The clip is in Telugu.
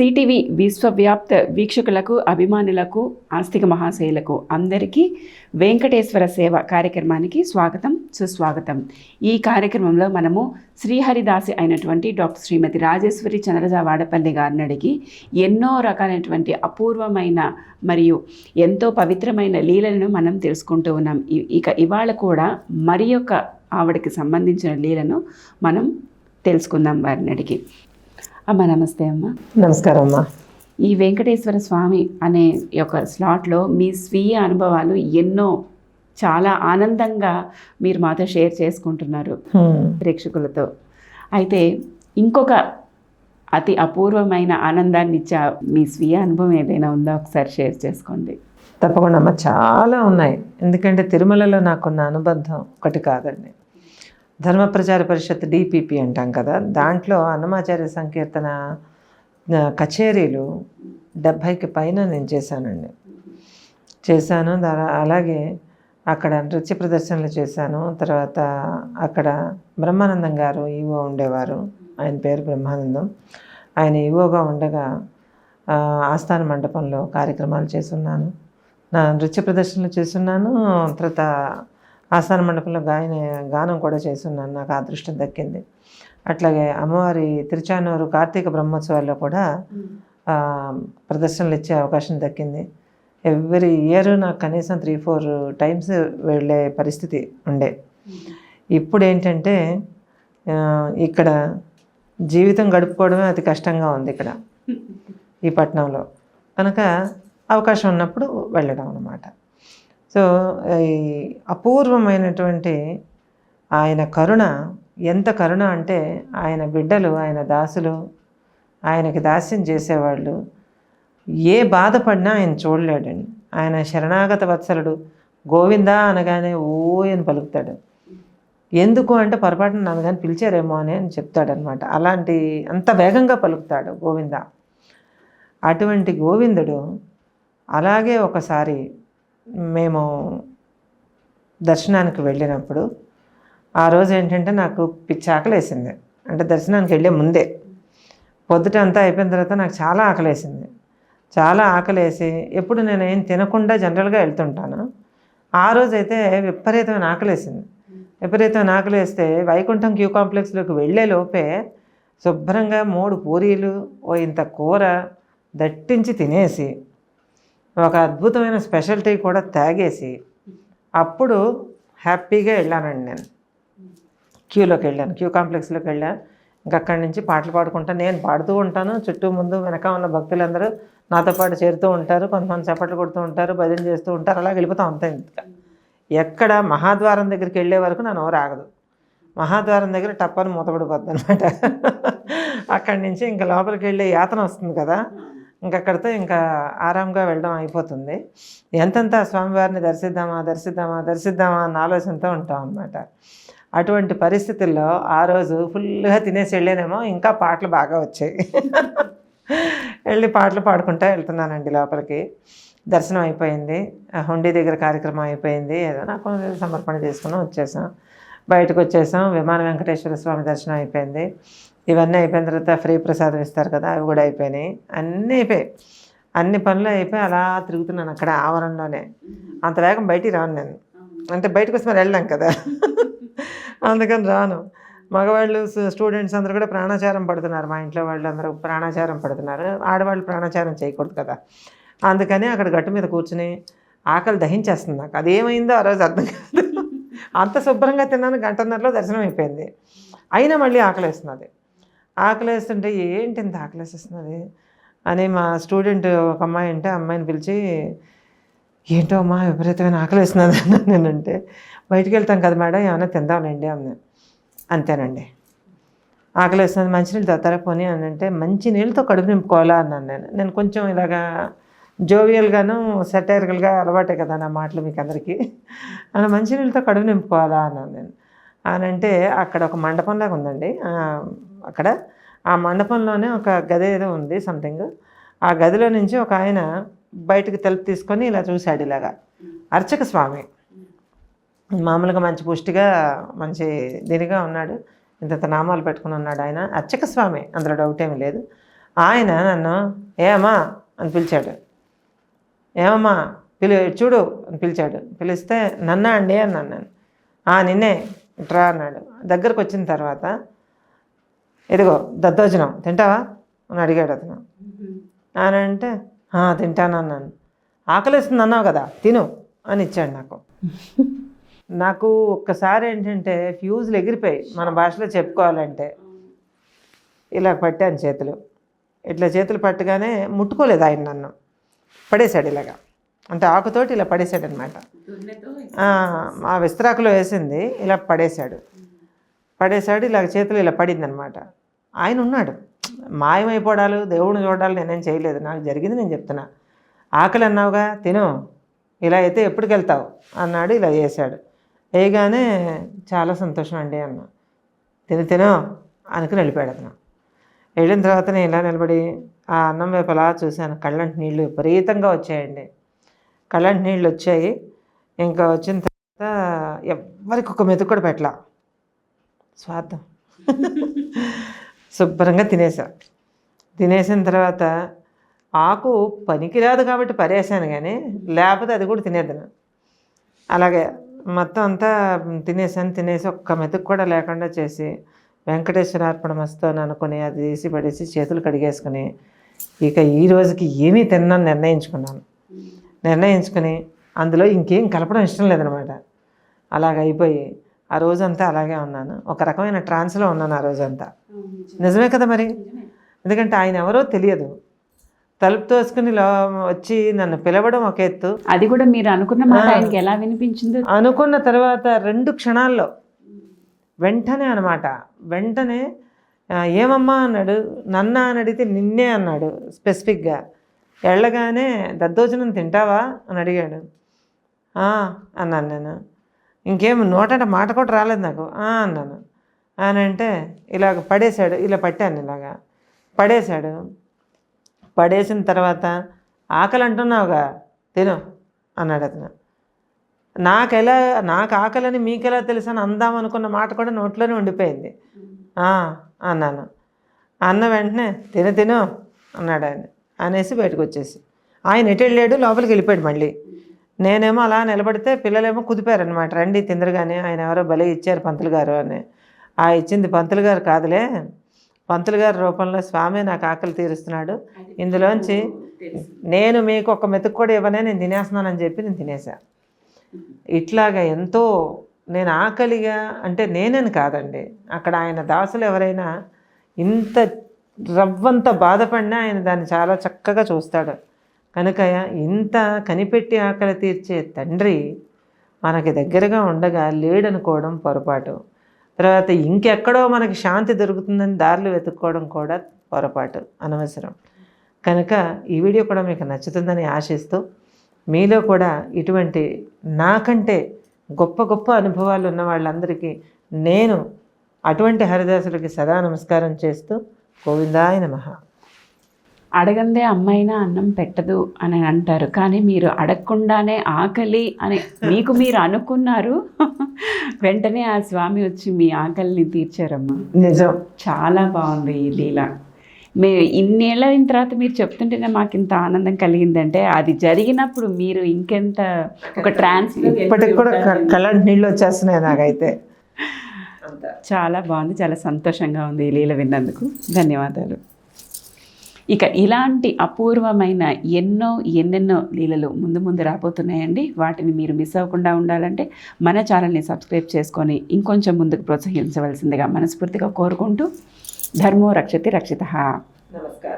సిటీవీ విశ్వవ్యాప్త వీక్షకులకు అభిమానులకు ఆస్తిక మహాశైలకు అందరికీ వెంకటేశ్వర సేవ కార్యక్రమానికి స్వాగతం సుస్వాగతం. ఈ కార్యక్రమంలో మనము శ్రీహరిదాసి అయినటువంటి డాక్టర్ శ్రీమతి రాజేశ్వరి చంద్రజ వాడపల్లి గారిని అడిగి ఎన్నో రకాలైనటువంటి అపూర్వమైన మరియు ఎంతో పవిత్రమైన లీలలను మనం తెలుసుకుంటూ ఉన్నాం. ఇక ఇవాళ కూడా మరి యొక్క ఆవిడకి సంబంధించిన లీలను మనం తెలుసుకుందాం వారిని అడిగి. అమ్మ నమస్తే అమ్మ. నమస్కారం అమ్మా. ఈ వెంకటేశ్వర స్వామి అనే యొక్క స్లాట్లో మీ స్వీయ అనుభవాలు ఎన్నో చాలా ఆనందంగా మీరు మాతో షేర్ చేసుకుంటున్నారు. ప్రేక్షకులతో. అయితే ఇంకొక అతి అపూర్వమైన ఆనందాన్ని ఇచ్చే మీ స్వీయ అనుభవం ఏదైనా ఉందా? ఒకసారి షేర్ చేసుకోండి. తప్పకుండా అమ్మ చాలా ఉన్నాయి. ఎందుకంటే తిరుమలలో నాకున్న అనుబంధం ఒకటి కాదండి. ధర్మ ప్రచార పరిషత్ డిపిపి అంటాం కదా. దాంట్లో అన్నమాచార్య సంకీర్తన కచేరీలు డెబ్భైకి పైన నేను చేశానండి. చేశాను. అలాగే అక్కడ నృత్య ప్రదర్శనలు చేశాను. తర్వాత అక్కడ బ్రహ్మానందం గారు ఈవో ఉండేవారు. ఆయన పేరు బ్రహ్మానందం. ఆయన ఈవోగా ఉండగా ఆస్థాన మండపంలో కార్యక్రమాలు చేస్తున్నాను. నా నృత్య ప్రదర్శనలు చేస్తున్నాను. తర్వాత ఆస్థాన మండపంలో గాయన గానం కూడా చేస్తున్నాను. నాకు అదృష్టం దక్కింది. అట్లాగే అమ్మవారి తిరుచానూరు కార్తీక బ్రహ్మోత్సవాల్లో కూడా ప్రదర్శనలు ఇచ్చే అవకాశం దక్కింది. ఎవ్రీ ఇయర్ నాకు కనీసం త్రీ ఫోర్ టైమ్స్ వెళ్ళే పరిస్థితి ఉండే. ఇప్పుడు ఏంటంటే ఇక్కడ జీవితం గడుపుకోవడమే అతి కష్టంగా ఉంది ఇక్కడ. ఈ పట్టణంలో కనుక అవకాశం ఉన్నప్పుడు వెళ్ళడం అన్నమాట. సో ఈ అపూర్వమైనటువంటి ఆయన కరుణ ఎంత కరుణ అంటే ఆయన బిడ్డలు ఆయన దాసులు ఆయనకి దాస్యం చేసేవాళ్ళు. ఏ బాధపడినా ఆయన చూడలేడండి. ఆయన శరణాగత వత్సలుడు. గోవిందా అనగానే ఓ అని పలుకుతాడు. ఎందుకు అంటే పొరపాటున నన్ను కానీ పిలిచారేమో అని అని చెప్తాడనమాట అలాంటి అంత వేగంగా పలుకుతాడు గోవింద. అటువంటి గోవిందుడు అలాగే ఒకసారి మేము దర్శనానికి వెళ్ళినప్పుడు ఆ రోజు ఏంటంటే నాకు పిచ్చి ఆకలేసింది. అంటే దర్శనానికి వెళ్ళే ముందే. పొద్దుట అంతా అయిపోయిన తర్వాత నాకు చాలా ఆకలేసింది. చాలా ఆకలేసి ఎప్పుడు నేను ఏం తినకుండా జనరల్గా వెళ్తుంటాను. ఆ రోజైతే విపరీతమైన ఆకలేసింది. విపరీతమైన ఆకలేస్తే వైకుంఠం క్యూ కాంప్లెక్స్లోకి వెళ్ళే లోపే శుభ్రంగా మూడు పూరీలు ఓ ఇంత కూర దట్టించి తినేసి ఒక అద్భుతమైన స్పెషల్టీ కూడా తాగేసి అప్పుడు హ్యాపీగా వెళ్ళానండి నేను. క్యూలోకి వెళ్ళాను క్యూ కాంప్లెక్స్లోకి వెళ్ళాను. ఇంకా అక్కడి నుంచి పాటలు పాడుకుంటా నేను పాడుతూ ఉంటాను. చుట్టూ ముందు వెనక ఉన్న భక్తులందరూ నాతో పాటు చేరుతూ ఉంటారు కొంతమంది చప్పట్లు కొడుతూ ఉంటారు భజన చేస్తూ ఉంటారు అలా వెళ్ళిపోతూ ఉంటాయి ఇంకా. ఎక్కడ మహాద్వారం దగ్గరికి వెళ్ళే వరకు నా నోరు ఆగదు. మహాద్వారం దగ్గర టప్పని మూతపడిపోద్ది అనమాట అక్కడి నుంచి ఇంకా లోపలికి వెళ్ళే యాతన వస్తుంది కదా. ఇంకక్కడితో ఇంకా ఆరాంగా వెళ్ళడం అయిపోతుంది. ఎంతంత స్వామివారిని దర్శిద్దామా దర్శిద్దామా దర్శిద్దామా అన్న ఆలోచనతో ఉంటాం అనమాట అటువంటి పరిస్థితుల్లో ఆ రోజు ఫుల్గా తినేసి వెళ్ళానేమో ఇంకా పాటలు బాగా వచ్చాయి. వెళ్ళి పాటలు పాడుకుంటా వెళ్తున్నానండి లోపలికి. దర్శనం అయిపోయింది. హుండీ దగ్గర కార్యక్రమం అయిపోయింది. ఏదో నాకు సమర్పణ చేసుకున్నాం వచ్చేసాం. బయటకు వచ్చేసాం. విమాన వెంకటేశ్వర స్వామి దర్శనం అయిపోయింది. ఇవన్నీ అయిపోయిన తర్వాత ఫ్రీ ప్రసాదం ఇస్తారు కదా అవి కూడా అయిపోయినాయి. అన్నీ అయిపోయాయి. అన్ని పనులు అయిపోయి అలా తిరుగుతున్నాను అక్కడ ఆవరణలోనే. అంత వేగం బయటికి రాను నేను. అంటే బయటకు వస్తే మరి వెళ్ళాం కదా. అందుకని రాను. మగవాళ్ళు స్టూడెంట్స్ అందరూ కూడా ప్రాణాచారం పడుతున్నారు. మా ఇంట్లో వాళ్ళు అందరూ ప్రాణాచారం పడుతున్నారు. ఆడవాళ్ళు ప్రాణాచారం చేయకూడదు కదా. అందుకని అక్కడ గట్టు మీద కూర్చుని ఆకలి దహించేస్తుంది నాకు. అది ఏమైందో ఆ రోజు అర్థం కాదు. అంత శుభ్రంగా తిన్నాను. గంటన్నరలో దర్శనం అయిపోయింది. అయినా మళ్ళీ ఆకలేస్తున్నది ఆకలేస్తుంటే ఏంటి ఇంత ఆకలేసేస్తున్నది? అని మా స్టూడెంట్ ఒక అమ్మాయి అంటే అమ్మాయిని పిలిచి ఏంటో అమ్మా విపరీతమైన ఆకలేస్తున్నది అన్నాను నేనంటే బయటికి వెళ్తాం కదా మేడం ఏమైనా తిందాంలేండి అన్న. అంతేనండి. ఆకలేస్తుంది మంచినీళ్ళు తాగుతారా పోనీ అని అంటే మంచి నీళ్ళతో కడుపు నింపుకోవాలా అన్నాను. నేను నేను కొంచెం ఇలాగా జోవియల్గాను సెటైరికల్గా అలవాటే కదా నా మాటలు మీకు అందరికీ అలా మంచినీళ్ళతో కడుపు నింపుకోవాలా అన్నాను. నేను అని అంటే అక్కడ ఒక మండపంలాగా ఉందండి. అక్కడ ఆ మండపంలోనే ఒక గది ఏదో ఉంది సంథింగ్ ఆ గదిలో నుంచి ఒక ఆయన బయటకు తలుపు తీసుకొని ఇలా చూశాడు ఇలాగా. అర్చక స్వామి. మామూలుగా మంచి పుష్టిగా మంచి దీనిగా ఉన్నాడు. ఇంత నామాలు పెట్టుకుని ఉన్నాడు ఆయన. అర్చక స్వామి అందులో డౌట్ ఏమీ లేదు. ఆయన నన్ను ఏమా అని పిలిచాడు. ఏమమ్మా? పిలి చూడు అని పిలిచాడు. పిలిస్తే నన్నా అండి అన్నాను నేను. "ఆ, నిన్నే. ఇట్రా అన్నాడు. దగ్గరకు వచ్చిన తర్వాత ఇదిగో దద్దోజనం తింటావా? అని అడిగాడు అతను. అంటే తింటాను అన్నాను. ఆకలిస్తుంది అన్నావు కదా తిను అని ఇచ్చాడు నాకు. నాకు ఒక్కసారి ఏంటంటే ఫ్యూజులు ఎగిరిపోయి మన భాషలో చెప్పుకోవాలంటే. ఇలా పట్టాను చేతులు. ఇట్లా చేతులు పట్టగానే ముట్టుకోలేదు ఆయన నన్ను. పడేశాడు ఇలాగా. అంటే ఆకుతోటి ఇలా పడేశాడు అనమాట ఆ విస్తరాకులో వేసింది ఇలా పడేశాడు. పడేశాడు ఇలా చేతిలో ఇలా పడింది అనమాట ఆయన ఉన్నాడు. మాయమైపోవడాలు దేవుడిని చూడాలి నేనేం చేయలేదు. నాకు జరిగింది నేను చెప్తున్నా. ఆకలి అన్నావుగా తిను. ఇలా అయితే ఎప్పటికి వెళ్తావు అన్నాడు ఇలా చేశాడు. వేయగానే చాలా సంతోషం అండి అన్న. తిను తిను అనుకుని వెళ్ళిపోయాడు అతను వెళ్ళిన తర్వాత నేను ఇలా నిలబడి ఆ అన్నం వైపు అలా చూశాను. కళ్ళంటి నీళ్ళు విపరీతంగా వచ్చాయండి. కళ్ళంటి నీళ్ళు వచ్చాయి ఇంకా వచ్చిన తర్వాత ఎవ్వరికి ఒక మెతుకు కూడా పెట్టలా. స్వార్థం. శుభ్రంగా తినేసా. తినేసిన తర్వాత ఆకు పనికిరాదు కాబట్టి పరేసాను కానీ లేకపోతే అది కూడా తినేద్దాను అలాగే మొత్తం అంతా తినేసాను తినేసి ఒక్క మెతుకు కూడా లేకుండా చేసి వెంకటేశ్వర అర్పణ మస్తు అని అనుకుని అది తీసి పడేసి చేతులు కడిగేసుకుని ఇక ఈ రోజుకి ఏమీ తిన్నాను నిర్ణయించుకున్నాను. నిర్ణయించుకుని అందులో ఇంకేం కలపడం ఇష్టం లేదనమాట. అలాగ అయిపోయి ఆ రోజంతా అలాగే ఉన్నాను. ఒక రకమైన ట్రాన్స్లో ఉన్నాను ఆ రోజంతా. నిజమే కదా మరి? ఎందుకంటే ఆయన ఎవరో తెలియదు. తలుపు తోసుకుని లో వచ్చి నన్ను పిలవడం ఒక ఎత్తు. అది కూడా మీరు అనుకున్న మాట ఆయనకి ఎలా వినిపించిందో అనుకున్న తర్వాత రెండు క్షణాల్లో వెంటనే అనమాట వెంటనే "ఆ, ఏమమ్మా అన్నాడు. నన్న అని అడిగితే నిన్నే అన్నాడు స్పెసిఫిక్గా. వెళ్ళగానే దద్దోజనం తింటావా? అని అడిగాడు. అన్నాను నేను. ఇంకేం నోటంటే మాట కూడా రాలేదు నాకు. అన్నాను. అని అంటే ఇలాగ పడేశాడు. ఇలా పట్టాను ఇలాగా. పడేశాడు. పడేసిన తర్వాత ఆకలి అంటున్నావుగా తిను అన్నాడు అతను నాకెలా నాకు ఆకలని మీకెలా తెలుసు అని అందాం అనుకున్న మాట కూడా నోట్లోనే ఉండిపోయింది. అన్నాను. అన్న వెంటనే తిను తిను అన్నాడు ఆయన. అనేసి బయటకు వచ్చేసి ఆయన ఎటు వెళ్ళాడు? లోపలికి వెళ్ళిపోయాడు మళ్ళీ. నేనేమో అలా నిలబడితే పిల్లలేమో కుదిపారనమాట రండి తిందరుగానే ఆయన ఎవరో బలి ఇచ్చారు పంతులు గారు అని. ఆ ఇచ్చింది పంతులు గారు కాదులే. పంతులు గారి రూపంలో స్వామి నాకు ఆకలి తీరుస్తున్నాడు. ఇందులోంచి నేను మీకు ఒక మెతుకు కూడా ఇవ్వనే నేను తినేస్తున్నానని చెప్పి నేను తినేసా. ఇట్లాగా ఎంతో నేను ఆకలిగా అంటే నేనని కాదండి. అక్కడ ఆయన దాసులు ఎవరైనా ఇంత రవ్వంత బాధపడినా ఆయన దాన్ని చాలా చక్కగా చూస్తాడు. కనుక ఇంత కనిపెట్టి ఆకలి తీర్చే తండ్రి మనకి దగ్గరగా ఉండగా లేడనుకోవడం పొరపాటు. తర్వాత ఇంకెక్కడో మనకి శాంతి దొరుకుతుందని దారులు వెతుక్కోవడం కూడా పొరపాటు అనవసరం. కనుక ఈ వీడియో కూడా మీకు నచ్చుతుందని ఆశిస్తూ మీలో కూడా ఇటువంటి నాకంటే గొప్ప గొప్ప అనుభవాలు ఉన్న వాళ్ళందరికీ నేను అటువంటి హరిదాసులకి సదా నమస్కారం చేస్తూ గోవిందాయ నమః. అడగందే అమ్మైనా అన్నం పెట్టదు అని అంటారు. కానీ మీరు అడగకుండానే ఆకలి అని మీకు మీరు అనుకున్నారు. వెంటనే ఆ స్వామి వచ్చి మీ ఆకలిని తీర్చారమ్మా. నిజం. చాలా బాగుంది ఈ లీల. మే ఇన్నేళ్ళ అయిన తర్వాత మీరు చెప్తుంటేనే మాకు ఇంత ఆనందం కలిగిందంటే అది జరిగినప్పుడు మీరు ఇంకెంత ఒక ట్రాన్స్ ఇప్పటికి కూడా క- కళ్ళంటి నీళ్ళు వచ్చేస్తున్నాయి నాకైతే. చాలా బాగుంది. చాలా సంతోషంగా ఉంది ఈ లీల విన్నందుకు. ధన్యవాదాలు. ఇక ఇలాంటి అపూర్వమైన ఎన్నో ఎన్నెన్నో లీలలు ముందు ముందు రాబోతున్నాయండి. వాటిని మీరు మిస్ అవ్వకుండా ఉండాలంటే మన ఛానల్ని సబ్స్క్రైబ్ చేసుకొని ఇంకొంచెం ముందుకు ప్రోత్సహించవలసిందిగా మనస్ఫూర్తిగా కోరుకుంటూ ధర్మో రక్షతి రక్షిత. నమస్కారం.